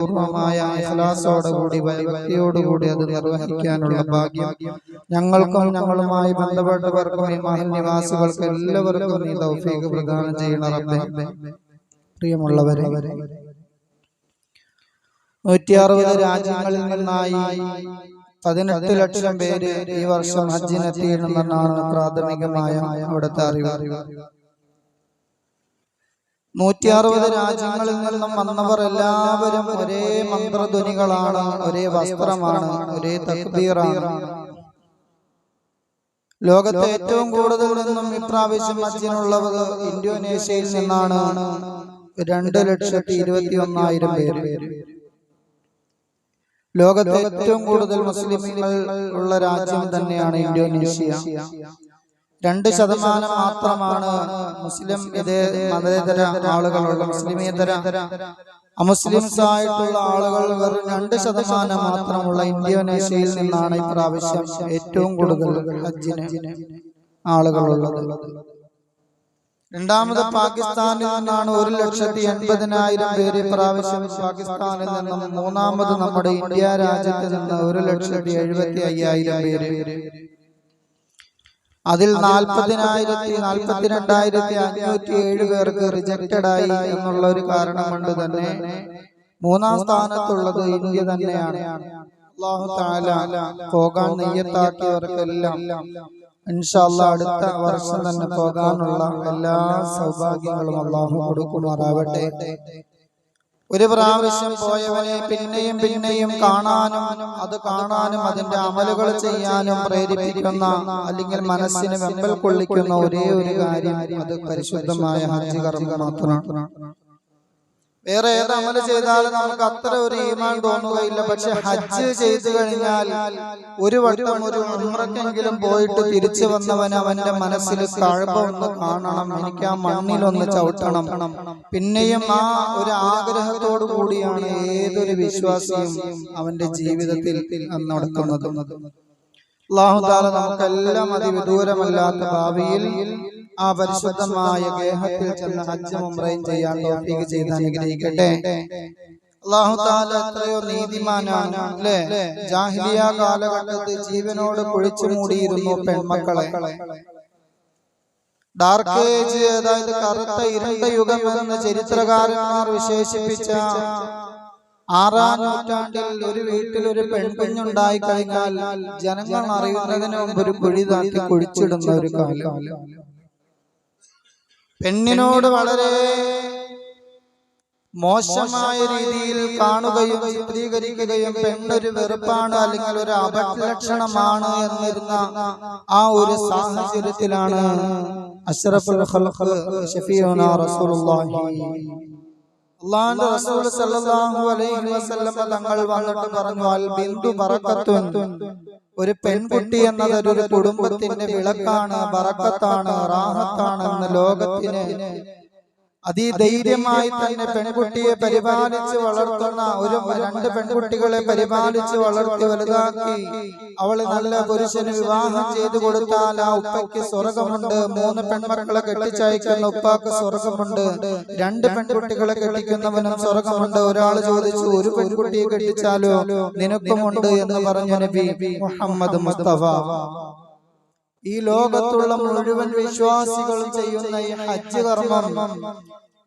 പൂർണമായ ഇഖ്ലാസോടുകൂടി ഭക്തിയോടുകൂടി അത് നിർവഹിക്കാനുള്ള ഭാഗ്യം ഞങ്ങൾക്കും ഞങ്ങളുമായി ബന്ധപ്പെട്ടവർക്കും ഈ മഹൽ നിവാസികൾക്ക് എല്ലാവർക്കും ഈ തൗഫീഖ് പ്രദാനം ചെയ്യണ പ്രിയമുള്ളവരെ നൂറ്റി അറുപത് രാജ്യങ്ങളിൽ നിന്നായി പതിനെട്ട് ലക്ഷം പേര് ഈ വർഷം ഹജ്ജിനെത്തിയിരുന്നെന്നാണ് പ്രാഥമികമായ അവിടുത്തെ അറിവ്. നൂറ്റി അറുപത് രാജ്യങ്ങളിൽ നിന്നും വന്നവർ എല്ലാവരും ഒരേ മന്ത്രധ്വനികളാണ് ഒരേ വസ്ത്രമാണ് ഒരേ തക്ബീറാണ്. ലോകത്തെ ഏറ്റവും കൂടുതൽ നിന്നും ഇപ്രാവശ്യം ഹജ്ജിനുള്ളവർ ഇന്തോനേഷ്യയിൽ നിന്നാണ് രണ്ട് ലക്ഷത്തി ഇരുപത്തി ഒന്നായിരം പേര്. ലോകത്തെ ഏറ്റവും കൂടുതൽ മുസ്ലിമുകൾ ഉള്ള രാജ്യം തന്നെയാണ് ഇന്തോനേഷ്യ. രണ്ട് ശതമാനം മാത്രമാണ് മുസ്ലിം ഇതേ മതേതര ആളുകളുള്ള മുസ്ലിമേതര അമുസ്ലിംസ് ആയിട്ടുള്ള ആളുകൾ വെറും രണ്ട് ശതമാനം മാത്രമുള്ള ഇന്തോനേഷ്യയിൽ നിന്നാണ് ഇപ്രാവശ്യം ഏറ്റവും കൂടുതൽ ഹജ്ജിന് ആളുകളുള്ളത്. രണ്ടാമത് പാകിസ്ഥാനിൽ നിന്നാണ് ഒരു ലക്ഷത്തി എൺപതിനായിരം പേര് ഇപ്രാവശ്യം പാകിസ്ഥാനിൽ നിന്നും മൂന്നാമത് നമ്മുടെ ഇന്ത്യ രാജ്യത്ത് നിന്ന് ഒരു ലക്ഷത്തി എഴുപത്തി അയ്യായിരം പേര് അതിൽ നാൽപ്പതിനായിരത്തി നാൽപ്പത്തി രണ്ടായിരത്തി അഞ്ഞൂറ്റി ഏഴ് പേർക്ക് റിജക്റ്റഡ് ആയി എന്നുള്ള ഒരു കാരണം കൊണ്ട് തന്നെ മൂന്നാം സ്ഥാനത്തുള്ളത് ഇന്ത്യ തന്നെയാണ്. അള്ളാഹു താല പോകാൻ നെയ്യത്താക്കിയവർക്കെല്ലാം ഇൻഷാല്ല അടുത്ത വർഷം തന്നെ പോകാനുള്ള എല്ലാ സൗഭാഗ്യങ്ങളും അള്ളാഹു കൊടുക്കുമാറാവട്ടെ. ഒരു പ്രാവശ്യം പോയവനെ പിന്നെയും പിന്നെയും കാണാനും അത് കാണാനും അതിന്റെ അമലുകൾ ചെയ്യാനും പ്രേരിപ്പിക്കുന്ന അല്ലെങ്കിൽ മനസ്സിന് വെമ്പൽ കൊള്ളിക്കുന്ന ഒരേ ഒരു കാര്യം അത് പരിശുദ്ധമായ ഹജ്ജ് കർമ്മം മാത്രമാണ്. വേറെ ഏത് അമല ചെയ്താലും നമുക്ക് അത്ര ഒരു ഈമാൻ തോന്നുകയില്ല. പക്ഷെ ഹജ്ജ് ചെയ്തു കഴിഞ്ഞാൽ ഒരു വട്ടം ഒരു ഉമ്രക്കെങ്കിലും പോയിട്ട് തിരിച്ചു വന്നവൻ അവന്റെ മനസ്സിൽ ഒന്ന് കാണണം. എനിക്ക് ആ മണ്ണിലൊന്ന് ചവിട്ടണം. പിന്നെയും ആ ഒരു ആഗ്രഹത്തോടു കൂടിയാണ് ഏതൊരു വിശ്വാസിയും അവന്റെ ജീവിതത്തിൽ നടക്കുന്നത്. അള്ളാഹുദാല നമുക്കെല്ലാം അതിവിദൂരമല്ലാത്ത ഭാവിയിൽ ആ പരിശുദ്ധമായ ഗേഹത്തിൽ ചെന്ന് ഹജ്ജും ചെയ്യാൻ തോഫീക്ക് ചെയ്ത് അനുഗ്രഹിക്കട്ടെ. എത്രയോ നീതിമാനാണ് അല്ലേ? കാലഘട്ടത്തിൽ ജീവനോട് കുഴിച്ചു മൂടിയിരുന്നു പെൺമക്കളെ. ഡാർക്ക് ഏജ് അതായത് കറുത്ത ഇരുണ്ട യുഗം എന്ന് ചരിത്രകാരന്മാർ വിശേഷിപ്പിച്ച ആറാം നൂറ്റാണ്ടിൽ ഒരു വീട്ടിൽ ഒരു പെൺകുഞ്ഞുണ്ടായി കഴിഞ്ഞാൽ ജനങ്ങൾ അറിയുന്നതിന് മുമ്പ് ഒരു കുഴി താക്കി കുഴിച്ചിടുന്ന ഒരു കാലം. പെണ്ണിനോട് വളരെ മോശമായ രീതിയിൽ കാണുകയും ചിത്രീകരിക്കുകയും പെണ്ണൊരു വെറുപ്പാണ് അല്ലെങ്കിൽ ഒരു അപലക്ഷണമാണ് എന്നിരുന്ന ആ ഒരു സാഹചര്യത്തിലാണ് അഷ്റഫുൽ റസൂലുള്ളാഹി. അള്ളാഹുവിന്റെ റസൂൽ സല്ലല്ലാഹു അലൈഹി വസല്ലം തങ്ങൾ വന്നിട്ട് പറഞ്ഞു അൽ ബിന്ദു ബറക്കത്തുൻ ഒരു പെൺകുട്ടി എന്നത് ഒരു കുടുംബത്തിന്റെ വിളക്കാണ് ബറക്കത്താണ് റാഹത്താണ് എന്ന് ലോകത്തിന് അതിധൈര്യമായി തന്നെ പെൺകുട്ടിയെ പരിപാലിച്ച് വളർത്തുന്ന ഒരു രണ്ട് പെൺകുട്ടികളെ പരിപാലിച്ച് വളർത്തി വലുതാക്കി. അവൾ നല്ല പുരുഷന് വിവാഹം ചെയ്തു കൊടുത്താൽ ആ ഉപ്പയ്ക്ക് സ്വർഗമുണ്ട്. മൂന്ന് പെൺമക്കളെ കെട്ടിച്ചയക്കുന്ന ഉപ്പാക്ക് സ്വർഗമുണ്ട്. രണ്ട് പെൺകുട്ടികളെ കെട്ടിക്കുന്നവനും സ്വർഗമുണ്ട്. ഒരാൾ ചോദിച്ചു ഒരു പെൺകുട്ടിയെ കെട്ടിച്ചാലോ? നിനക്കുമുണ്ട് എന്ന് പറഞ്ഞു നബി മുഹമ്മദ് മുസ്തഫ. ഈ ലോകത്തുള്ള മുഴുവൻ വിശ്വാസികളും ചെയ്യുന്ന ഈ ഹജ്ജ് കർമ്മം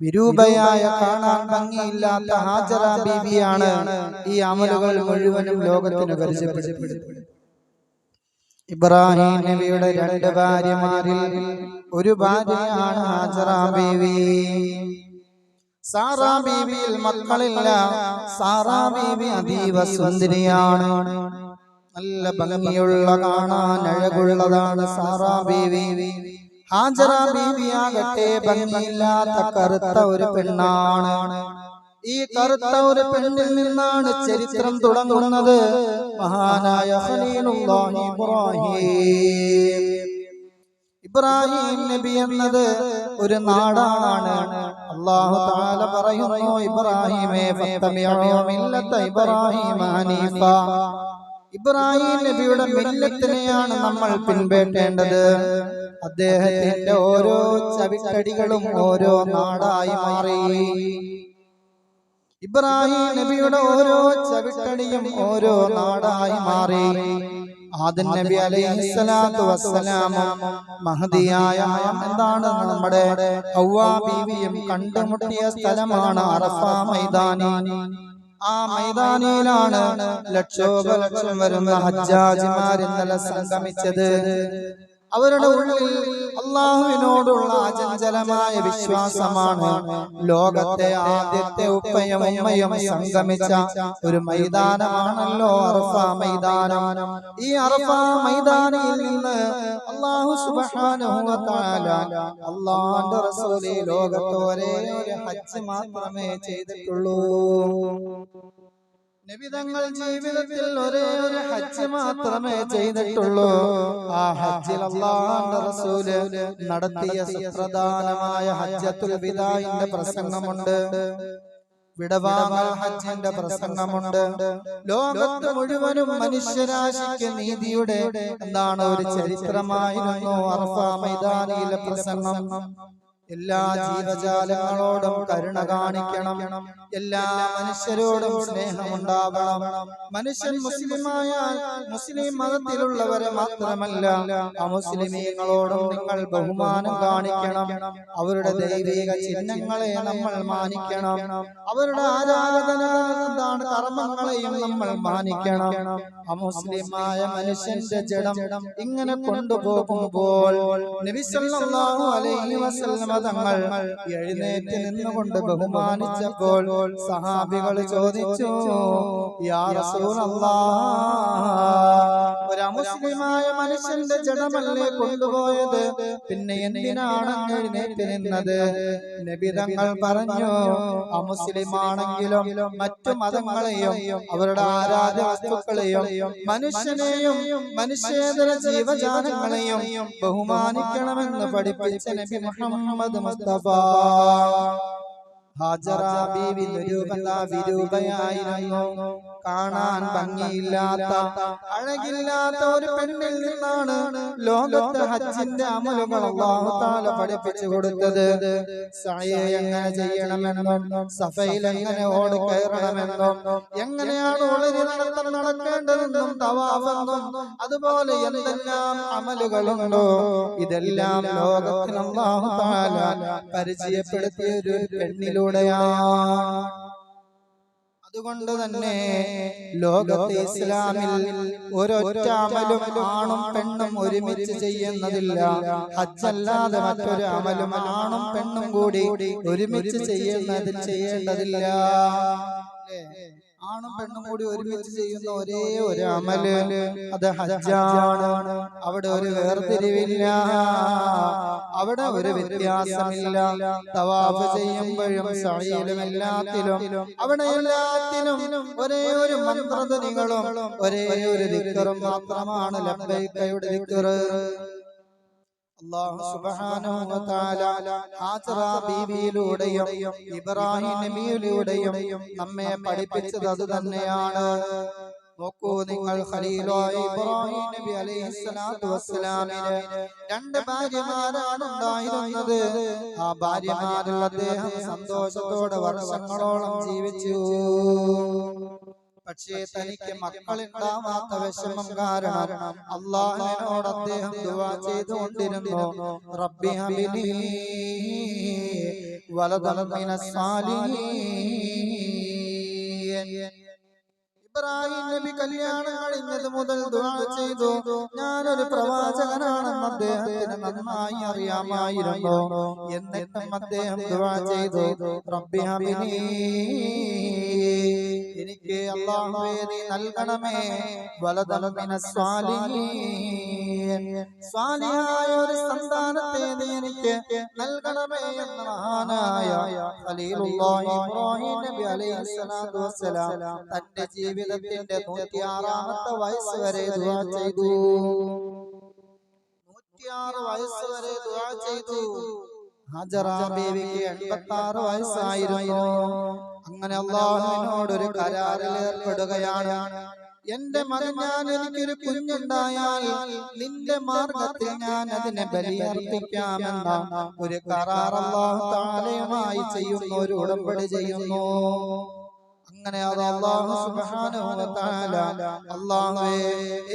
വിരൂപയായ കാണാൻ ഭംഗിയില്ലാത്ത ഹാജറ ബീവിയാണ് ഈ അമലുകൾ മുഴുവനും ലോകത്തിന് ഇബ്രാഹിം നബിയുടെ രണ്ട് ഭാര്യമാരിൽ ഒരു ഭാര്യയാണ് ഹാജറ ബീവി. സാറാ ബീവിയിൽ മക്കളില്ല. സാറാ ബീവി അതീവ സുന്ദരിയാണ്. നല്ല ഭംഗിയുള്ള കാണാൻ അഴകുള്ളതാണ് സാറാ ബീവി. ഹാജറ ബീവിയാകട്ടെ ഭംഗിയില്ലാത്ത കറുത്ത ഒരു പെണ്ണാണ്. ഈ കറുത്ത ഒരു പെണ്ണിൽ നിന്നാണ് ചരിത്രം തുടങ്ങുന്നത്. മഹാനായ ഇബ്രാഹിം. ഇബ്രാഹിം നബി എന്നത് ഒരു നാടാണ്. അള്ളാഹു താല പറയുന്നു ഇബ്രാഹിമേ ഇബ്രാഹിം ഇബ്രാഹിം നബിയുടെ മില്ലത്തിനെയാണ് നമ്മൾ പിൻപേറ്റേണ്ടത് അദ്ദേഹത്തിന്റെ ഓരോ ചവിട്ടടികളും ഓരോ നാടായി മാറി. ഇബ്രാഹിം നബിയുടെ ഓരോ ചവിട്ടടിയും ഓരോ നാടായി മാറി. ആദൻ നബി അലൈഹിസ്സലാത്തു വസ്സലാമും മഹദിയായ എന്താണ് നമ്മുടെ ഹവ്വാ ബീവിയും കണ്ടുമുട്ടിയ സ്ഥലമാണ് അറഫ മൈതാനി. ആ മൈതാനിയിലാണ് ലക്ഷോപലക്ഷം വരുന്ന ഹജ്ജാജിമാർ ഇന്നലെ സംഗമിച്ചത്. അവരുടെ ഉള്ളിൽ അള്ളാഹുവിനോടുള്ള അചഞ്ചലമായ വിശ്വാസമാണ് ലോകത്തെ ആദ്യത്തെ ഉപ്പയും ഉമ്മയും സംഗമിച്ച ഒരു മൈതാനമാണല്ലോ അറഫ മൈതാനം. ഈ അറഫ മൈതാനിയിൽ നിന്ന് അള്ളാഹു തആല അള്ളാഹുവിന്റെ റസൂൽ ഈ ലോകത്ത് ഒരേ ഒരു ഹജ്ജ് മാത്രമേ ചെയ്തിട്ടുള്ളൂ. നബിതങ്ങൾ ജീവിതത്തിൽ ഒരേ ഒരു ഹജ്ജ് മാത്രമേ ചെയ്തിട്ടുള്ളൂ. ആ ഹജ്ജിൽ അള്ളാഹുവിന്റെ റസൂൽ നടത്തിയ സുപ്രധാനമായ ഹജ്ജത്തുൽ വിദായിന്റെ പ്രസംഗമുണ്ട്. വിടവാങ്ങൽ ഹജ്ജിന്റെ പ്രസംഗമുണ്ട്. ലോകത്ത് മുഴുവനും മനുഷ്യരാശിക്ക് നീതിയുടെ എന്താണ് ഒരു ചരിത്രമായിരുന്നു അർഫ മൈതാനിയിലെ പ്രസംഗം. എല്ലാ ജീവജാലങ്ങളോടും കരുണ കാണിക്കണം. എല്ലാ മനുഷ്യരോടും സ്നേഹമുണ്ടാകണം. മനുഷ്യൻ മുസ്ലിമായാൽ മുസ്ലിം മതത്തിലുള്ളവരെ മാത്രമല്ല അമുസ്ലിമീങ്ങളോടും നിങ്ങൾ ബഹുമാനം കാണിക്കണം. അവരുടെ ദൈവിക ചിഹ്നങ്ങളെ നമ്മൾ മാനിക്കണം. അവരുടെ ആരാധന കർമ്മങ്ങളെയും നമ്മൾ മാനിക്കണം. അമുസ്ലിമായ മനുഷ്യന്റെ ജഡം ഇങ്ങനെ കൊണ്ടുപോകുമ്പോൾ നബി സല്ലല്ലാഹു അലൈഹി വസല്ലമ തങ്ങൾ എഴുന്നേറ്റ് നിന്നുകൊണ്ട് ബഹുമാനിച്ചപ്പോൾ സഹാബികൾ ചോദിച്ചു യാ റസൂലല്ലാഹ് ഒരു അമുസ്ലിമായ മനുഷ്യന്റെ ജടമല്ലേ കൊണ്ടുപോയത്? പിന്നെ എന്തിനാണ് എഴുന്നേറ്റ് നിന്നത്? നബിതങ്ങൾ പറഞ്ഞു അമുസ്ലിമാണെങ്കിലും മറ്റു മതങ്ങളെയും അവരുടെ ആരാധ്യ വസ്തുക്കളെയും മനുഷ്യനെയും മനുഷ്യേതര ജീവജാലങ്ങളെയും ബഹുമാനിക്കണമെന്ന് പഠിപ്പിച്ച നബി മുഹമ്മദ് മുസ്തഫ ഹാജറ ബീവി നിരൂപത വിരൂപയായിരുന്നു കാണാൻ ഭംഗിയില്ലാത്ത അഴകില്ലാത്ത ഒരു പെണ്ണിൽ നിന്നാണ് ലോകത്ത് ഹജ്ജിന്റെ അമലുകൾ പഠിപ്പിച്ചു കൊടുത്തത്. സഅയ എങ്ങനെ ചെയ്യണമെന്നും സഫയിൽ എങ്ങനെ ഓട് കയറണമെന്നും എങ്ങനെയാണ് ഒളിരി നടത്തം നടക്കേണ്ടതെന്നും തവാഫെന്നും അതുപോലെ എന്തെല്ലാം അമലുകളുണ്ടോ? ഇതെല്ലാം തആല പരിചയപ്പെടുത്തിയ ഒരു പെണ്ണിലൂടെയാണ്. അതുകൊണ്ട് തന്നെ ലോകത്തെ ഇസ്ലാമിൽ ഒരൊറ്റ അമലും ആണും പെണ്ണും ഒരുമിച്ച് ചെയ്യുന്നതില്ല. ഹജ്ജല്ലാതെ മറ്റൊരു അമലും ആണും പെണ്ണും കൂടി ഒരുമിച്ച് ചെയ്യുന്നതിൽ ചെയ്യേണ്ടതില്ല. ല്ലേ? ആണും പെണ്ണും കൂടി ഒരുമിച്ച് ചെയ്യുന്ന ഒരേ ഒരു അമൽ. അത് ഹജ്ജാണ്. അവിടെ ഒരു വേർതിരിവില്ല. അവിടെ ഒരു വ്യത്യാസമില്ല. തവാഫ് ചെയ്യുമ്പോഴും സഹയിലും എല്ലാത്തിലും അവിടെ എല്ലാത്തിനും ഒരേ ഒരു മന്ത്രധ്വനികളും ഒരേ ഒരു ദിക്കറും മാത്രമാണ് ലബ്ബൈക്കയുടെ ദിക്കറ്. ബീവിയിലൂടെയും ഇബ്രാഹിം നബിയിലൂടെയും നമ്മെ പഠിപ്പിച്ചത് അത് തന്നെയാണ് നോക്കൂ നിങ്ങൾ ഖലീലായ ഇബ്രാഹിം നബി അലൈഹിസ്സലാത്തു വസ്സലാമിന് രണ്ട് ഭാര്യമാരാണ് ഉണ്ടായിരുന്നത്. ആ ഭാര്യമാരിൽ അദ്ദേഹം സന്തോഷത്തോടെ വർഷങ്ങളോളം ജീവിച്ചു. പക്ഷേ തനിക്ക് മക്കളുണ്ടാവാത്ത വിഷമം കാരണം അള്ളാഹിനോട് അദ്ദേഹം ദുആ ചെയ്തുകൊണ്ടിരുന്നു. റബ്ബി ഹബിനി വലതലമിന സാലിഹീൻ. ഇബ്രാഹിം നബി കല്യാണം കഴിഞ്ഞത് മുതൽ ചെയ്തു. ഞാനൊരു പ്രവാചകനാണെന്ന് അദ്ദേഹത്തിന് നന്നായി അറിയാമായിരുന്നു. എന്നിട്ടും അദ്ദേഹം ചെയ്തു. റബ്ബി ഹബിലി എനിക്ക് നീ നൽകണമേ. വലതലമിന സ്വാലിഹായ ഒരു സന്താനത്തെ നീ എനിക്ക് നൽകണമേ എന്ന മഹാനായ നബി അലൈഹിസ്സലാത്തു വസ്സലാം. തന്റെ ജീവിതത്തിന്റെ നൂറ്റിയാറാമത്തെ വയസ്സ് വരെ ദുആ ചെയ്തു. നൂറ്റിയാറ് വയസ്സ് വരെ ദുആ ചെയ്തു. ഹാജറ ബീവിക്ക് എൺപത്തി ആറ് വയസ്സായിരുന്നു. അങ്ങനെ അള്ളാഹുവിനോട് ഒരു കരാറിൽ ഏർപ്പെടുകയാണ്. എന്റെ മകൻ ഞാൻ എനിക്കൊരു കുഞ്ഞുണ്ടായാൽ നിന്റെ മാർഗത്തിൽ ഞാൻ അതിനെ ബലിയർപ്പിക്കാമെന്ന ഒരു കരാർ അള്ളാഹു താലയുമായി ചെയ്യുന്നു ഒരു ഉടമ്പടി ചെയ്യുന്നു. അങ്ങനെ അത് അള്ളാഹു തആല അള്ളാഹുവേ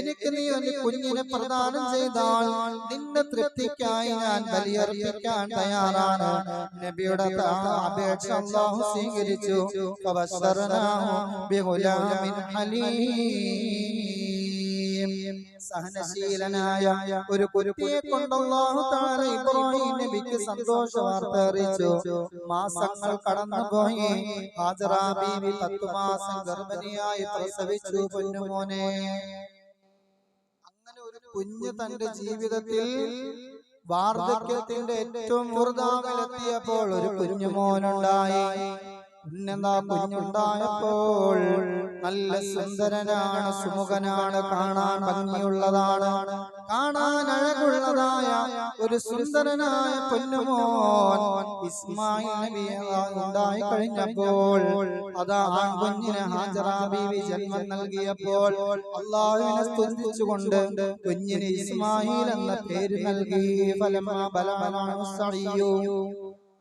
എനിക്ക് നീ ഒരു കുഞ്ഞിനെ പ്രദാനം ചെയ്താൽ നിന്റെ തൃപ്തിക്കായി ഞാൻ ബലിയർപ്പിക്കാൻ തയ്യാറാണ്. നബിയുടെ അപേക്ഷ അള്ളാഹു സ്വീകരിച്ചു. ഫബശ്ശർനാഹു ബിഗുലാമിൻ ഹലീം സഹനശീലനായ ഒരു കുരുപ്പിയെ കൊണ്ട് അല്ലാഹു തആല ഇബ്രാഹിം നബിക്ക് സന്തോഷ വാർത്ത അറിയിച്ചു. മാസങ്ങൾ കടന്നുപോയി ഹാജറ ബീവി പത്തു മാസം ഗർഭിണിയായി പ്രസവിച്ചു പൊന്നുമോനെ. അങ്ങനെ ഒരു കുഞ്ഞ് തന്റെ ജീവിതത്തിൽ വാർദ്ധക്യത്തിന്റെ ഏറ്റവും മൂർധാവിലെത്തിയപ്പോൾ ഒരു കുഞ്ഞുമോനുണ്ടായി. പിന്നെന്താ കുഞ്ഞുണ്ടായപ്പോൾ നല്ല സുന്ദരനാണ് സുമുഖനാണ് കാണാൻ ഭംഗിയുള്ളതാണ്. കാണാൻ അഴകുള്ളതായ ഒരു സുന്ദരനായ പൊന്നുമോൻ ഇസ്മായിൽ നബി ഉണ്ടായി കഴിഞ്ഞപ്പോൾ അതാ ആൺകുഞ്ഞിന് ഹാജറ ബീവി ജന്മം നൽകിയപ്പോൾ അള്ളാഹുവിനെ സ്തുതിച്ചുകൊണ്ട് കുഞ്ഞിന് ഇസ്മായിൽ എന്ന പേര് നൽകി. ഫലമാ ബലമാണ്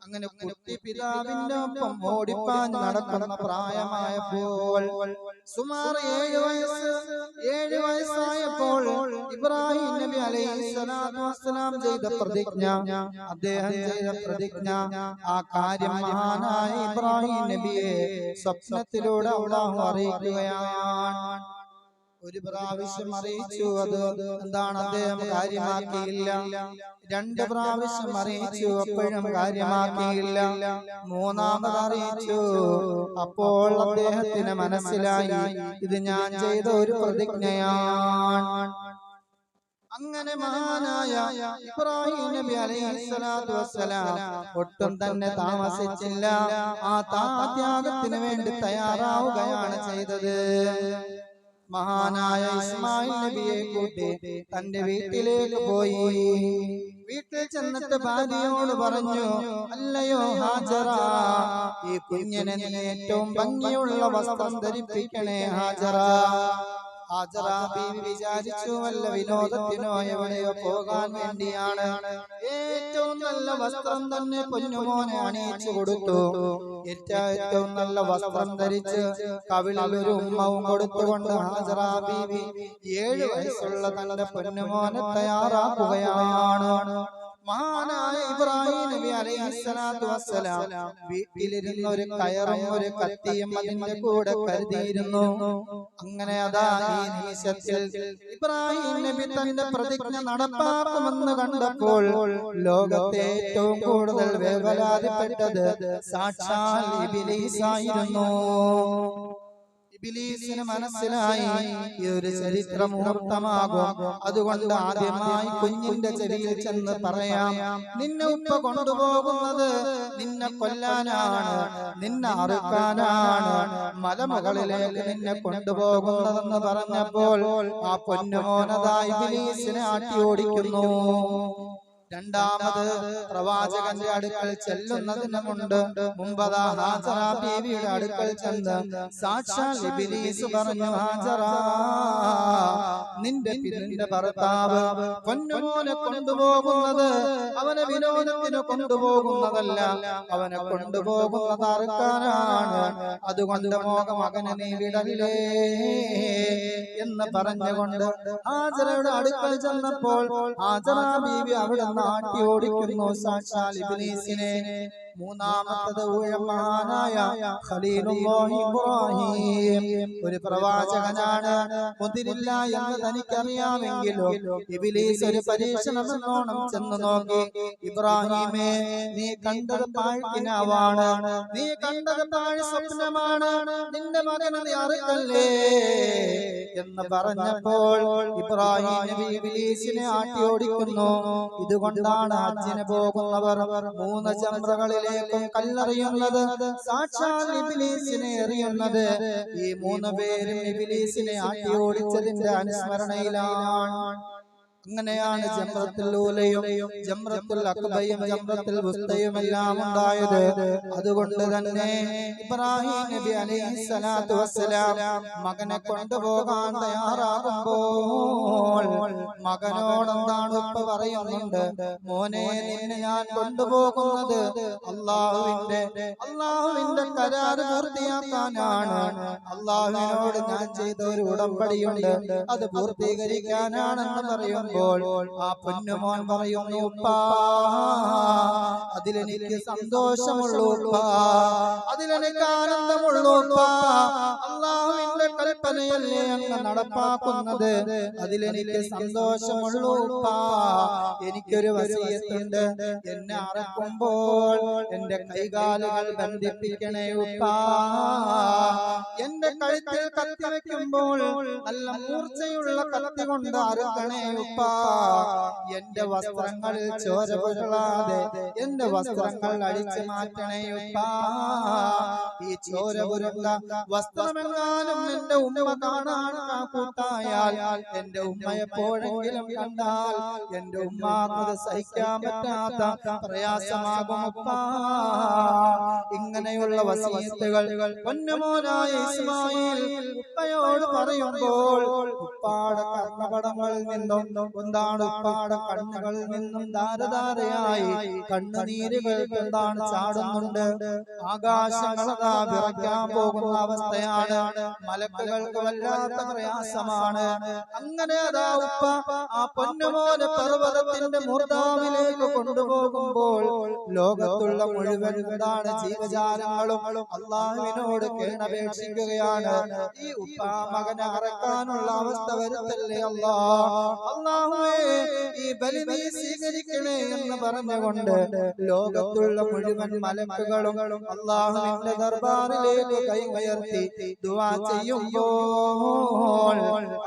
അങ്ങനെ കുട്ടി പിതാവിന്റെ ഒപ്പം ഓടിപ്പാൻ നടക്കുന്ന പ്രായമായപ്പോൾ സുമാർ ഏഴ് വയസ്സ്. ഏഴ് വയസ്സായപ്പോൾ ഇബ്രാഹിം നബി അലൈഹിസ്സലാം ചെയ്ത പ്രതിജ്ഞ അദ്ദേഹം ചെയ്ത പ്രതിജ്ഞ ആ കാര്യം മഹാനായ ഇബ്രാഹിം നബിയെ സ്വപ്നത്തിലൂടെ അള്ളാഹു അറിയിക്കുകയാണ്. ഒരു പ്രാവശ്യം അറിയിച്ചു അത് എന്താണ് അദ്ദേഹം കാര്യമാക്കിയില്ല. രണ്ട് പ്രാവശ്യം അറിയിച്ചു അപ്പോഴും കാര്യമാക്കിയില്ല. മൂന്നാമത് അറിയിച്ചു. അപ്പോൾ അദ്ദേഹത്തിന് മനസ്സിലായി. ഇത് ഞാൻ ചെയ്ത ഒരു പ്രതിജ്ഞയാണ്. അങ്ങനെ മഹാനായ ഇബ്രാഹിം നബി അലൈഹിസ്സലാത്തു വസ്സലാം ഒട്ടും തന്നെ താമസിച്ചില്ല. ആ താത്യാഗത്തിന് വേണ്ടി തയ്യാറാവുകയാണ് ചെയ്തത്. മഹാനായ ഇസ്മായിൽ നബിയെ കൂട്ടി തന്റെ വീട്ടിലേക്ക് പോയി. വീട്ടിൽ ചെന്നിട്ട് ഭാര്യയോട് പറഞ്ഞു അല്ലയോ ഹാജറ ഈ കുഞ്ഞിനെ ഏറ്റവും ഭംഗിയുള്ള വസ്ത്രം ധരിപ്പിക്കണേ ഹാജറ. ഹാജറ ബീവി വിചാരിച്ചു വല്ല വിനോദത്തിനോ എവിടെയോ പോകാൻ വേണ്ടിയാണ്. ഏറ്റവും നല്ല വസ്ത്രം തന്നെ പൊന്നുമോനെ അണിയിച്ചു കൊടുത്തു. ഏറ്റവും നല്ല വസ്ത്രം ധരിച്ച് കവിളിൽ ഒരു ഉമ്മവും കൊടുത്തുകൊണ്ട് ഹാജറ ബീവി ഏഴ് വയസ്സുള്ള തന്റെ പൊന്നുമോനെ തയ്യാറാക്കുകയാണ്. മഹാനായ ഇബ്രാഹിം നബി അലൈഹിസ്സലാത്തു വസ്സലാം. വീട്ടിലിരുന്ന ഒരു കയറും ഒരു കത്തിയും അതിന്റെ കൂടെ കരുതിയിരുന്നു. അങ്ങനെ അതാ ഈ നിമിഷത്തിൽ ഇബ്രാഹിം നബി തന്റെ പ്രതിജ്ഞ നടപ്പാക്കുമെന്ന് കണ്ടപ്പോൾ ലോകത്തെ ഏറ്റവും കൂടുതൽ വേവലാതിപ്പെട്ടത് സാക്ഷാൽ ഇബിലീസായിരുന്നു. ഇബിലീസിന് മനസ്സിലായി. ഈ ഒരു ചരിത്ര മുഹൂർത്തമാകും അതുകൊണ്ട് ആദ്യമായി കുഞ്ഞിന്റെ ചെവിയിൽ ചെന്ന് പറയാം നിന്നെ ഉപ്പ കൊണ്ടുപോകുന്നത് നിന്നെ കൊല്ലാനാണ് നിന്നെ അറുക്കാനാണ്. മലമുകളിലേക്ക് നിന്നെ കൊണ്ടുപോകുന്നതെന്ന് പറഞ്ഞപ്പോൾ ആ പൊന്നുമോനതായി ഇബിലീസിനെ ആട്ടി ഓടിക്കുന്നു രണ്ടാമത് പ്രവാചകന്റെ അടുക്കൽ ചെല്ലുന്നതിന് മുണ്ട് മുമ്പതാ ഹാജറ ബീവിയുടെ അടുക്കൽ ചെന്ന് സാക്ഷാൽ ഇബ്ലീസ് പറഞ്ഞു ഹാജറ നിന്റെ നിന്റെ ഭർത്താവ് പൊന്നുമോനെ കൊണ്ടുപോകുന്നത് അവനെ വിനോദത്തിന് കൊണ്ടുപോകുന്നതല്ല. അവനെ കൊണ്ടുപോകുന്നത് അറുക്കാനാണ്. അതുകൊണ്ട് മോക മകനെ നീ വിടല്ലേ? എന്ന് പറഞ്ഞുകൊണ്ട് ഹാജറയുടെ അടുക്കൽ ചെന്നപ്പോൾ ഹാജറ ബീവി അവിടെ നാട്ടി ഓടിക്കുന്നു സാക്ഷാൽ ഇബ്ലീസിനെ. മൂന്നാമത്തത് മഹാനായ ഖലീലുല്ലാഹി ഇബ്രാഹിം. ഒരു പ്രവാചകനാണ്. മുതിരില്ല എന്ന് തനിക്കറിയാമെങ്കിലും ഇബിലീസ് ഒരു പരീക്ഷണം എന്നോണം ചെന്ന് നോക്കി. ഇബ്രാഹിമേ നീ കണ്ടത് പാഴ്ക്കിനാവാണ്. നീ കണ്ടത് പാഴ് സ്വപ്നമാണ്. നിന്റെ മകനെ നീ അറിയല്ലേ എന്ന് പറഞ്ഞപ്പോൾ ഇബ്രാഹിം നബി ഇബ്ലീസിനെ ആട്ടി ഓടിക്കുന്നു ഇതുകൊണ്ടാണ് ഹജ്ജിന് പോകുന്നവർ മൂന്ന് ചന്ദ്രകളിലേക്കും കല്ലെറിയുന്നത് സാക്ഷാൽ ഇബ്ലീസിനെ എറിയുന്നത് ഈ മൂന്ന് പേരും ഇബ്ലീസിനെ ആട്ടി ഓടിച്ചതിന്റെ അനുസ്മരണയിലാണ്. അങ്ങനെയാണ് ഊലയും അക്ബയും ജംറത്തുൽ വുസ്തയും എല്ലാം ഉണ്ടായത് അതുകൊണ്ട് തന്നെ ഇബ്രാഹിം നബി അലൈഹി സ്വലാത്തു വസ്സലാം മകനെ കൊണ്ടുപോകാൻ തയ്യാറാകുമ്പോൾ മകനോടെന്താണ് ഉപ്പ പറയുന്നുണ്ട്? മോനെ നിന്നെ ഞാൻ കൊണ്ടുപോകുന്നത് അള്ളാഹുവിന്റെ അള്ളാഹുവിന്റെ കരാറ് പൂർത്തിയാക്കാനാണ്. അള്ളാഹുവിനോട് ഞാൻ ചെയ്ത ഒരു ഉടമ്പടിയുണ്ട്. അത് പൂർത്തീകരിക്കാനാണെന്ന് പറയുമ്പോൾ ആ പൊന്നുമോൻ പറയുന്നു ഉപ്പാ അതിലെനിക്ക് സന്തോഷമുള്ളൂ ഉപ്പാ. അതിലെനിക്ക് ആനന്ദമുള്ളൂ ഉപ്പാ. അള്ളാഹുവിന്റെ കൽപ്പനയല്ലേ അങ്ങ് നടപ്പാക്കുന്നത്? അതിലെനിക്ക് സന്തോഷമുള്ളൂ ഉപ്പാ. എനിക്കൊരു വസീയത്തുണ്ട്. എന്നെ അറക്കുമ്പോൾ എന്റെ കൈകാലുകൾ ബന്ധിപ്പിക്കണേ ഉപ്പാ. എന്റെ കഴുത്തിൽ കത്തി വെക്കുമ്പോൾ നല്ല മൂർച്ചയുള്ള കത്തി കൊണ്ട് അറുക്കണേ ഉപ്പാ. എന്റെ വസ്ത്രങ്ങൾ ചോര പുരളാതെ എന്റെ വസ്ത്രങ്ങൾ അടിച്ചു മാറ്റണേ ഉപ്പാ. ഈ ചോര പുരണ്ട വസ്ത്രമെങ്ങാനും എന്റെ ഉമ്മ കാണാൻ കൂട്ടായാൽ എന്റെ ഉമ്മ എപ്പോഴെങ്കിലും കണ്ടാൽ എന്റെ ഉമ്മാക്കത് സഹിക്കാൻ പറ്റാത്ത പ്രയാസമാകും ഉപ്പാ. ഇങ്ങനെയുള്ള വസീത്തുകൾ പൊന്നുമോനായ ഇസ്മായിൽ ഉപ്പയോട് പറയുമ്പോൾ ഉപ്പാടെ കർണപടങ്ങളിൽ നിന്നും എന്താണ് ഉപ്പാടെ കണ്ണുകളിൽ നിന്നും ധാരധാരയായി കണ്ണുനീരുകൾ എന്താണ് ചാടുന്നുണ്ട്. ആകാശങ്ങളതാ വിറയ്ക്കാൻ പോകുന്ന അവസ്ഥയാണ്. മലക്കുകൾക്ക് വല്ലാത്ത പ്രയാസമാണ്. അങ്ങനെ അതാ ഉപ്പ ആ പൊന്നുമോനെ പർവതത്തിന്റെ മൂർധാവിലേക്ക് കൊണ്ടുപോകുമ്പോൾ ലോകത്തുള്ള മുഴുവൻ എന്താണ് ജീവജാലങ്ങളും അള്ളാഹുവിനോട് കേണപേക്ഷിക്കുകയാണ്. ഈ ഉപ്പ മകനെ അറക്കാനുള്ള അവസ്ഥ വരുത്തല്ലേ അല്ലാ? അള്ളാഹുവേ ഈ ബലി നീ സ്വീകരിക്കണേ എന്ന് പറഞ്ഞുകൊണ്ട് ലോകത്തുള്ള മുഴുവൻ മലക്കുകളും അള്ളാഹുവിന്റെ ദർബാറിലേക്ക് കൈ ഉയർത്തി ദുആ ചെയ്യുമ്പോൾ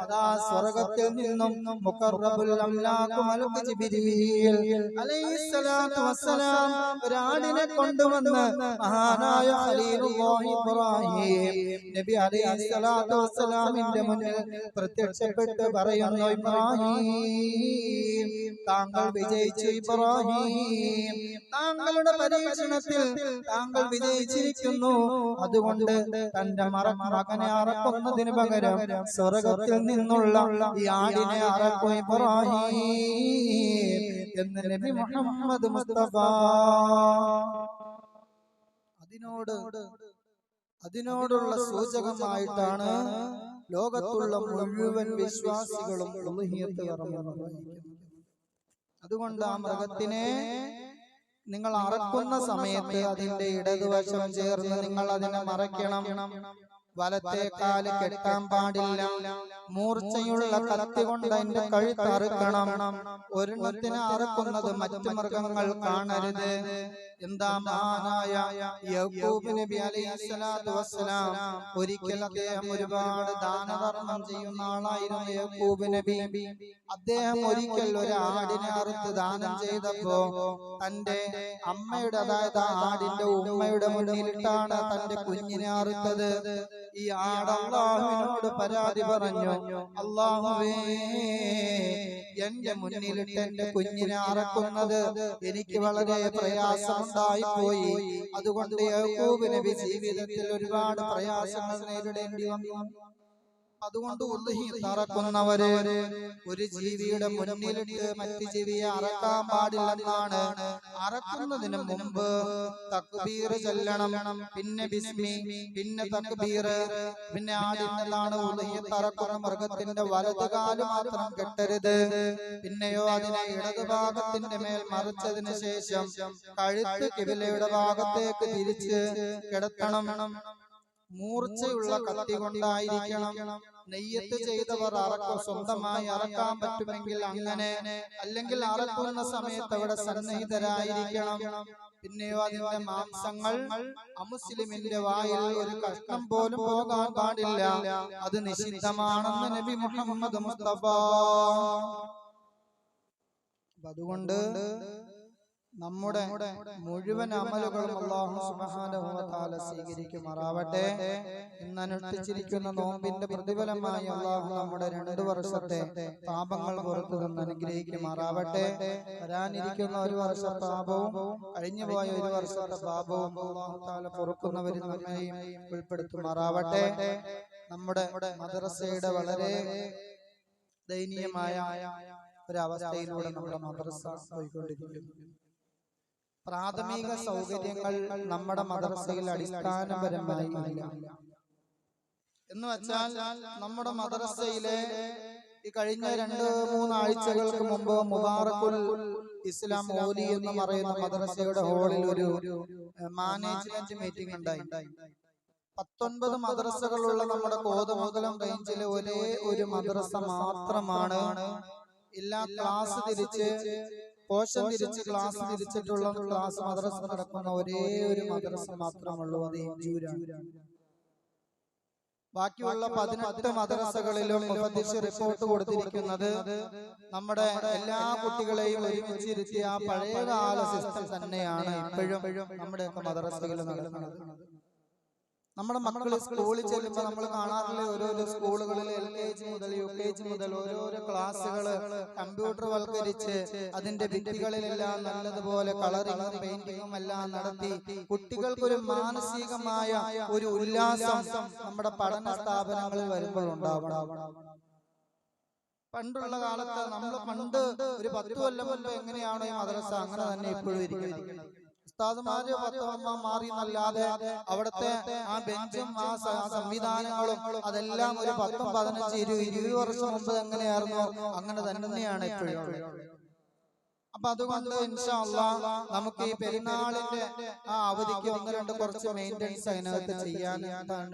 അതാ സ്വർഗത്തിൽ നിന്നും മുഖറബുൽ അംലാഖു മലക്ക് ജിബ്രീൽ അലൈഹിസ്സലാത്തു വസ്സലാം ഒരാടിനെ കൊണ്ടുവന്ന് മഹാനായ ഖലീലുല്ലാഹി ഇബ്രാഹിം നബി അലൈഹിസ്സലാത്തു വസ്സലാമിന്റെ മുന്നിൽ പ്രത്യക്ഷപ്പെട്ട് പറയുന്നു ഇബ്രാഹിം. താങ്കൾ വിജയിച്ചു ഇബ്രാഹിം. താങ്കളുടെ പരീക്ഷണത്തിൽ താങ്കൾ വിജയിച്ചിരിക്കുന്നു. അതുകൊണ്ട് തന്റെ മകനെ അറക്കുന്നതിന് പകരം സ്വർഗത്തിൽ നിന്നുള്ള ഈ ആടിനെ അറക്കും ഇബ്രാഹിം. എന്ന് നബി മുഹമ്മദ് മുസ്തഫ. അതിനോട് അതിനോടുള്ള സൂചകമായിട്ടാണ് ലോകത്തുള്ള മുഴുവൻ വിശ്വാസികളും അതുകൊണ്ട് ആ മൃഗത്തിനെ നിങ്ങൾ അറക്കുന്ന സമയത്ത് അതിന്റെ ഇടതുവശം ചേർന്ന് നിങ്ങൾ അതിനെ മറയ്ക്കണം. വലത്തേക്കാൽ കാൽ കെട്ടാൻ പാടില്ല. മൂർച്ചയുള്ള കത്തി കൊണ്ട് അതിന്റെ കഴുത്ത് അറുക്കണം. ഒരെണ്ണത്തിന് അറുക്കുന്നത് മറ്റു മൃഗങ്ങൾ കാണരുത്. എന്താ മഹാനായ യഹൂബ് നബി അലൈഹിസ്സലാത്തു വസ്സലാം. ഒരിക്കൽ അദ്ദേഹം ഒരുപാട് ദാനധർമ്മം ചെയ്യുന്ന ആളായിരുന്നു യഹൂബ് നബി. അദ്ദേഹം ഒരിക്കൽ ഒരു ആടിനെ അറുത്ത് ദാനം ചെയ്തപ്പോ തന്റെ അമ്മയുടെ അതായത് ആ ആടിന്റെ ഉമ്മയുടെ മുന്നിലിട്ടാണ് തന്റെ കുഞ്ഞിനെ അറുത്തത്. ഈ ആടല്ലാഹുവിനോട് പരാതി പറഞ്ഞു. അള്ളാഹുവേ എന്റെ മുന്നിലിട്ട് എന്റെ കുഞ്ഞിനെ അറക്കുന്നത് എനിക്ക് വളരെ പ്രയാസമുണ്ടായി പോയി അതുകൊണ്ട് യഹൂബ് നബി ജീവിതത്തിൽ ഒരുപാട് പ്രയാസങ്ങൾ നേരിടേണ്ടി വന്നു. അതുകൊണ്ട് ഒതുഹി തറക്കുന്നവര് ഒരു ജീവിയുടെ മുന്നിലിട്ട് മറ്റു ജീവിയെ അറക്കാൻ പാടില്ലെന്നാണ് അറക്കുന്നതിന് മുമ്പ് തക്ബീർ ചെല്ലണം. പിന്നെ ബിസ്മി പിന്നെ തക്ബീർ പിന്നെ ആടിന്നതാണ് ഉള്ളിഹീത്ത് തറക്കുന്ന മൃഗത്തിന്റെ വലത് കാൽ മാത്രം കെട്ടരുത്. പിന്നെയോ അതിനെ ഇടത് ഭാഗത്തിന്റെ മേൽ മറിച്ചതിന് ശേഷം കഴുത്ത് കിവിലയുടെ ഭാഗത്തേക്ക് തിരിച്ച് കിടത്തണം. മൂർച്ചയുള്ള കത്തി കൊണ്ടായിരിക്കണം. നെയ്യത്ത് ചെയ്തവർ അറക്കും സ്വന്തമായി അറക്കാൻ പറ്റുമെങ്കിൽ അങ്ങനെ അല്ലെങ്കിൽ അറക്കുന്ന സമയത്ത് അവിടെ സന്നിഹിതരായിരിക്കണം. പിന്നെയോ അതിന്റെ മാംസങ്ങൾ അമുസ്ലിമിന്റെ വായിൽ ഒരു കഷ്ണം പോലും പോകാൻ പാടില്ല. അത് നിശിദ്ധമാണെന്ന് നബി മുഹമ്മദ് മുസ്തഫ. അതുകൊണ്ട് നമ്മുടെ മുഴുവൻ അമലുകളും അള്ളാഹു സുബാനുഭവത്താല സ്വീകരിക്കുമാറാവട്ടെ. ഇന്ന് അനുഷ്ഠിച്ചിരിക്കുന്ന നോമ്പിന്റെ പ്രതിഫലമായി അള്ളാഹു നമ്മുടെ രണ്ടു വർഷത്തെ പാപങ്ങൾ പുറത്തു നിന്ന് അനുഗ്രഹിക്കുമാറാവട്ടെ. വരാനിരിക്കുന്ന ഒരു വർഷ പാപവും കഴിഞ്ഞുപോയ ഒരു വർഷത്തെ പാപവും അള്ളാഹു താല പൊറുക്കുന്നവരിൽ നമ്മയും ഉൾപ്പെടുത്തുമാറാവട്ടെ. നമ്മുടെ മദ്രസയുടെ വളരെ ദയനീയമായ ഒരവസ്ഥയിലൂടെ നമ്മുടെ മദ്രസ പോയിക്കൊണ്ടിരിക്കുന്നു. പ്രാഥമിക സൗകര്യങ്ങൾ നമ്മുടെ മദ്രസയിൽ അടിസ്ഥാനപരമായി ഇല്ല എന്ന് വെച്ചാൽ നമ്മുടെ മദ്രസയിലെ ഈ കഴിഞ്ഞ രണ്ട് മൂന്നാഴ്ചകൾക്ക് മുമ്പ് മുബാറക്കുൽ ഇസ്ലാം ഓലി എന്ന് പറയുന്ന മദ്രസയുടെ ഹോളിൽ ഒരു മാനേജ്മെന്റ് മീറ്റിംഗ് ഉണ്ടായി. പത്തൊൻപത് മദ്രസകളുള്ള നമ്മുടെ കോതമംഗലം റേഞ്ചിലെ ഒരേ ഒരു മദ്രസ മാത്രമാണ് എല്ലാ ക്ലാസ് തിരിച്ച് പോഷൻ തിരിച്ച് ക്ലാസ് തിരിച്ചിട്ടുള്ള ക്ലാസ് മദ്രസ നടക്കുന്ന ഒരേ ഒരു മദ്രസ മാത്രമുള്ളൂ അത് ഇഞ്ചൂരാണ് ബാക്കിയുള്ള പതിനെട്ട് മദ്രസകളിലും മുഹദ്ദിസ് റിപ്പോർട്ട് കൊടുത്തിരിക്കുന്നത് നമ്മുടെ എല്ലാ കുട്ടികളെയും ഒരുമിച്ചിരുത്തിയ ആ പഴയകാല സിസ്റ്റം തന്നെയാണ് ഇപ്പോഴും നമ്മുടെയൊക്കെ മദ്രസയിൽ നടക്കുന്നത്. നമ്മുടെ മക്കൾ സ്കൂളിൽ ചെല്ലുമ്പോൾ നമ്മൾ കാണാറില്ലേ ഓരോരോ സ്കൂളുകളിൽ എൽ കെ ജി മുതൽ യു കെ ജി മുതൽ ഓരോരോ ക്ലാസ്സുകൾ കമ്പ്യൂട്ടർ വൽക്കരിച്ച് അതിന്റെ ഭിത്തികളിലെല്ലാം നല്ലതുപോലെ കളറിങ്ങും പെയിന്റിങ്ങും എല്ലാം നടത്തി കുട്ടികൾക്കൊരു മാനസികമായ ഒരു ഉല്ലാസം നമ്മുടെ പഠന സ്ഥാപനങ്ങളിൽ വരുമ്പോൾ ഉണ്ടാവണം. പണ്ടുള്ള കാലത്ത് നമ്മൾ പണ്ട് ഒരു പത്ത് കൊല്ലം മുമ്പ് എങ്ങനെയാണോ ഈ മദ്രസ അങ്ങനെ തന്നെ ഇപ്പോഴും ഇരിക്കുന്നത്. ഉസ്താദുമാര് പത്തമ്മ മാറി എന്നല്ലാതെ അവിടുത്തെ ആ ബെഞ്ചും ആ സംവിധാനങ്ങളും അതെല്ലാം ഒരു പത്തും പതിനഞ്ച് ഇരുപത് ഇരുപത് വർഷം മുമ്പ് എങ്ങനെയായിരുന്നു? അങ്ങനെ തന്നെയാണ് ഇപ്പോഴും. അപ്പൊ അതുകൊണ്ട് നമുക്ക് ഈ പെരുന്നാളിന്റെ ആ അവധിക്ക് ഒന്ന് രണ്ട് കുറച്ച് മെയിന്റെനൻസ് അതിനകത്ത് ചെയ്യാൻ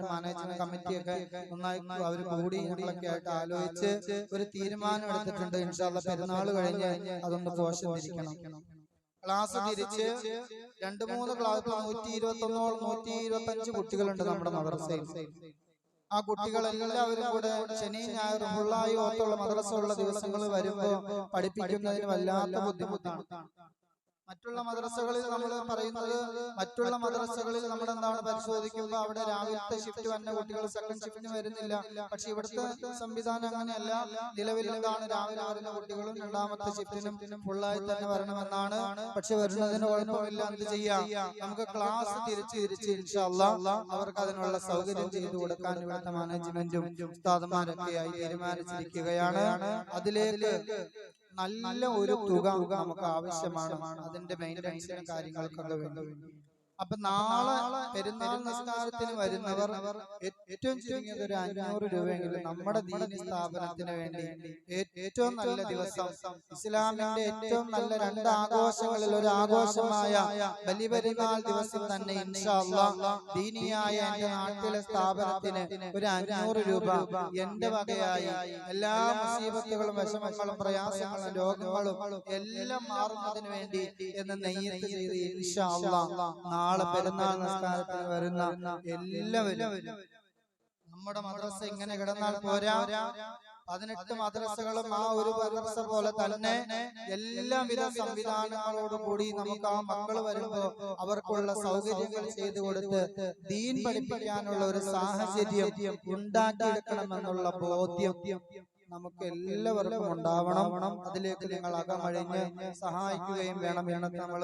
മാനേജ്മെന്റ് കമ്മിറ്റിയൊക്കെ നന്നായി അവർ കൂടി ഞങ്ങളൊക്കെ ആയിട്ട് ആലോചിച്ച് ഒരു തീരുമാനം എടുത്തിട്ടുണ്ട്. ഇൻഷാല്ല പെരുന്നാൾ കഴിഞ്ഞ് അതൊന്ന് പോഷണം ക്ലാസ് തിരിച്ച് രണ്ട് മൂന്ന് ക്ലാസ് നൂറ്റി ഇരുപത്തി ഒന്നോളം നൂറ്റി ഇരുപത്തി അഞ്ച് കുട്ടികളുണ്ട് നമ്മുടെ മദ്രസയിൽ. ആ കുട്ടികളെല്ലാവരും കൂടെ ശനി ഞായർ ഫുള്ളായി ഓത്തുള്ള മദ്രസ ഉള്ള ദിവസങ്ങൾ വരുമ്പോ പഠിപ്പിക്കുന്നതിന് വല്ലാത്ത ബുദ്ധിമുട്ടാണ്. മറ്റുള്ള മദ്രസകളിൽ നമ്മൾ പറയുന്നത് മറ്റുള്ള മദ്രസകളിൽ നമ്മൾ എന്താണ് പരിശോധിക്കുമ്പോൾ അവിടെ രാവിലത്തെ ഷിഫ്റ്റ് വന്ന കുട്ടികൾ സെക്കൻഡ് ഷിഫ്റ്റിന് വരുന്നില്ല. പക്ഷെ ഇവിടുത്തെ സംവിധാനം അങ്ങനെയല്ല. നിലവിൽ എന്താണ് രാവിലെ വരുന്ന കുട്ടികളും രണ്ടാമത്തെ ഷിഫ്റ്റിനും ഫുള്ളായി തന്നെ വരണമെന്നാണ് പക്ഷെ വരുന്നതിന് കുഴപ്പമില്ല. എന്ത് ചെയ്യാം? നമുക്ക് ക്ലാസ് തിരിച്ച് തിരിച്ച് ഇൻഷാല്ല അവർക്ക് അതിനുള്ള സൗകര്യം ചെയ്തു കൊടുക്കാൻ ഇവിടുത്തെ മാനേജ്മെന്റും ഉസ്താദന്മാരൊക്കെയായി തീരുമാനിച്ചിരിക്കുകയാണ്. അതിലേക്ക് നല്ല ഒരു തുക നമുക്ക് ആവശ്യമാണ്. അതിന്റെ മെയിന്റനൻസിനും കാര്യങ്ങൾക്കൊക്കെ വേണ്ടി. അപ്പൊ നാളെ പെരുന്നാൾ നിസ്കാരത്തിന് വരുന്നവർ ഏറ്റവും ചുരുങ്ങിയത് ഒരു അഞ്ഞൂറ് രൂപയെങ്കിലും നമ്മുടെ ദീനി സ്ഥാപനത്തിന് വേണ്ടി ഏറ്റവും നല്ല ദിവസം ഇസ്ലാമിന്റെ ഏറ്റവും നല്ല രണ്ട് ആഘോഷങ്ങളിൽ ഒരു ആഘോഷമായ ബലിപെരുന്നാൾ ദിവസം തന്നെ ദീനിയായ എന്റെ നാട്ടിലെ സ്ഥാപനത്തിന് ഒരു അഞ്ഞൂറ് രൂപ എന്റെ വകയായി എല്ലാ മുസീബത്തുകളും വിഷമങ്ങളും പ്രയാസങ്ങളും രോഗങ്ങളും എല്ലാം മാറുന്നതിന് വേണ്ടി എന്ന് നെയ്യത്ത് ചെയ്ത് ഇൻഷാ അല്ലാ. നാളെ പെരുന്നാൾ നമസ്കാരത്തിന് വരുന്ന എല്ലാവരും. നമ്മുടെ മദ്രസ ഇങ്ങനെ കിടന്നാൽ പോരാ. പതിനെട്ട് മദ്രസകളും ആ ഒരു മദ്രസ പോലെ തന്നെ എല്ലാവിധ സംവിധാനങ്ങളോടും കൂടി നമുക്ക് ആ മക്കൾ വരുമ്പോ അവർക്കുള്ള സൗകര്യങ്ങൾ ചെയ്തു കൊടുത്ത് ദീൻ പഠിപ്പിക്കാനുള്ള ഒരു സാഹചര്യം ഉണ്ടാക്കിയെടുക്കണമെന്നുള്ള ബോധ്യം നമുക്ക് എല്ലാവർക്കും ഉണ്ടാവണം. അതിലേക്ക് നിങ്ങൾ അകമഴിഞ്ഞ് സഹായിക്കുകയും വേണം എന്നിട്ട് നമ്മൾ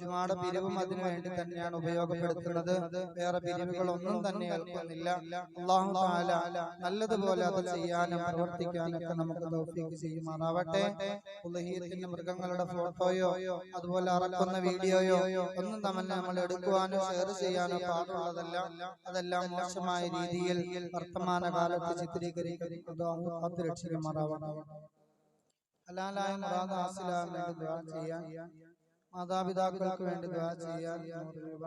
ജുമാടെ പിരിവും അതിനു വേണ്ടി തന്നെയാണ് ഉപയോഗപ്പെടുത്തുന്നത്. വേറെ പിരിവുകളൊന്നും തന്നെ ഏൽക്കുന്നില്ല. അള്ളാഹു താല നല്ലതുപോലെ അത് ചെയ്യാനും പ്രവർത്തിക്കാനും ഒക്കെ നമുക്ക് തൗഫീഖ് ചെയ്യുമാറാവട്ടെ. ഉലഹീയത്തിന്റെ മൃഗങ്ങളുടെ ഫോട്ടോയോ അതുപോലെ അറക്കുന്ന വീഡിയോയോ ഒന്നും നമ്മൾ നമ്മൾ എടുക്കുവാനോ ഷെയർ ചെയ്യാനോ പാടുള്ളതല്ല. അതെല്ലാം മോശമായ രീതിയിൽ വർത്തമാന കാലത്ത് ചിത്രീകരിക്കുന്നത് കാത്തു രക്ഷിക്കുമാറാവണം ഹലാലായ മുറാദ് ഹാസിലാകാൻ വേണ്ടി ദുആ ചെയ്യാൻ. മാതാപിതാക്കൾക്ക് വേണ്ടി ദുആ ചെയ്യാൻ നൂറ് രൂപ.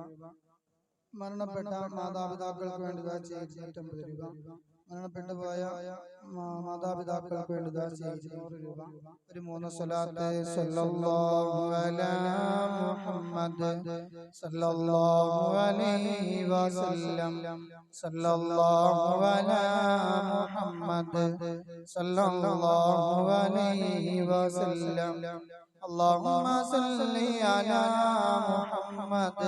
മരണപ്പെട്ട മാതാപിതാക്കൾക്ക് വേണ്ടി ദുആ ചെയ്യാൻ ഇരുന്നൂറ്റമ്പത് രൂപ. മരണപ്പെട്ടു പോയ മാ- മാതാപിതാക്കൾക്ക് വേണ്ടി ദുആ ചെയ്യാൻ നൂറ് രൂപ ഒരു മൂന്ന് സ്വലാത്ത് സല്ലല്ലാഹു അലാ മുഹമ്മദ് സല്ലല്ലാഹു അലൈഹി വസല്ലം സല്ലല്ലാഹു അലാ മുഹമ്മദ് സല്ലല്ലാഹു അലൈഹി വസല്ലം اللهم صل على محمد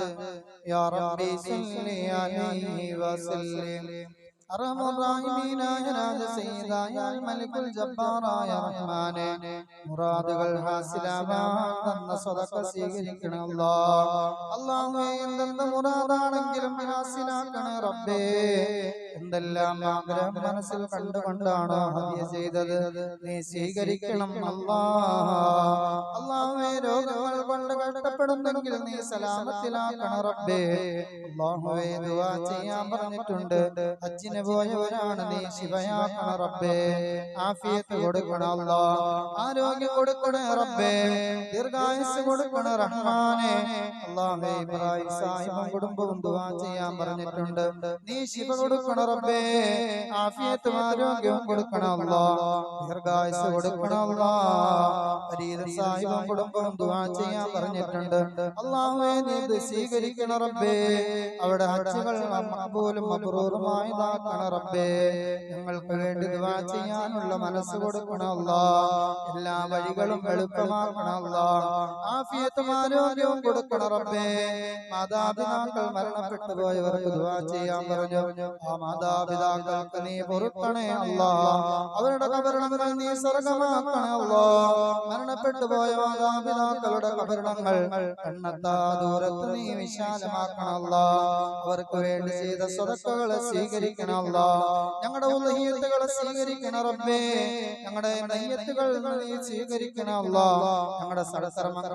يا ربي صل عليه وسلم മുറാദുകൾ തന്ന റബ്ബേ. എന്തെല്ലാം ആഗ്രഹം മനസ്സിൽ കണ്ടുകൊണ്ടാണ് ഹദ്യ ചെയ്തത്? നീ സ്വീകരിക്കണം അല്ലാ അള്ളാഹുവേ രോഗങ്ങൾ കൊണ്ട് കഷ്ടപ്പെടുന്നെങ്കിൽ നീ സലാമത്തിലാക്കണം റബ്ബേ. അള്ളാഹുവേ ദുആ ചെയ്യാൻ പറഞ്ഞിട്ടുണ്ട്. അജ്ജിനെ പോയവരാണ് നീ ശിവയാക്കണ റബ്ബേ. ആഫിയത്ത് കൊടുക്കണ ആരോഗ്യം കൊടുക്കണേ റബ്ബേ. ദീർഘായുസ് കൊടുക്കണ റഹ്മാനെ. അള്ളാഹേ ഇബ്രാഹിം സാഹിബും കുടുംബവും ദുആ ചെയ്യാൻ പറഞ്ഞിട്ടുണ്ട്. നീ ശിവ കൊടുക്കണ റബ്ബേ. ആഫിയത്തും ആരോഗ്യവും കൊടുക്കണ ദീർഘായുസ് കൊടുക്കണ അല്ലാ സാഹിബും കുടുംബവും ദുആ ചെയ്യാൻ പറഞ്ഞിട്ടുണ്ട്. അല്ലാഹുവേ നീ ഇത് സ്വീകരിക്കണ റബ്ബേ. അവിടെ ഹജ്ജുകൾ മഖബൂലും മബ്റൂറുമായതാക്കണം റബ്ബേ. ഞങ്ങൾക്ക് വേണ്ടി ദുവാ ചെയ്യാനുള്ള മനസ്സ് കൊടുക്കണം അല്ലാ. എല്ലാ വഴികളും എളുപ്പമാക്കണം അല്ലാ. ആഫിയത്തും ആരോഗ്യവും കൊടുക്കണം റബ്ബേ. മാതാപിതാക്കൾ മരണപ്പെട്ടു പോയവർക്ക് ദുവാ ചെയ്യാൻ പറഞ്ഞു. ആ മാതാപിതാക്കൾക്ക് നീ പൊറുക്കണേ അല്ലാ. അവരുടെ കബരണങ്ങൾ നീ സ്വർഗമാക്കണേ അല്ലാ. മരണപ്പെട്ടു പോയ മാതാപിതാക്കളുടെ കബരണങ്ങൾ കണ്ണത്താ ദൂരത്ത് നീ വിശാലമാക്കണം അല്ലാ. അവർക്ക് വേണ്ടി ചെയ്ത സ്വതക്കുകളെ സ്വീകരിക്കണം അല്ലാ ഞങ്ങളുടെ ഉലഹിയത്തുകളെ സ്വീകരിക്കണം റബ്ബേ. ഞങ്ങളുടെ നെയ്യത്തുകൾ സ്വീകരിക്കണം ഞങ്ങളുടെ സടകർമ്മങ്ങൾ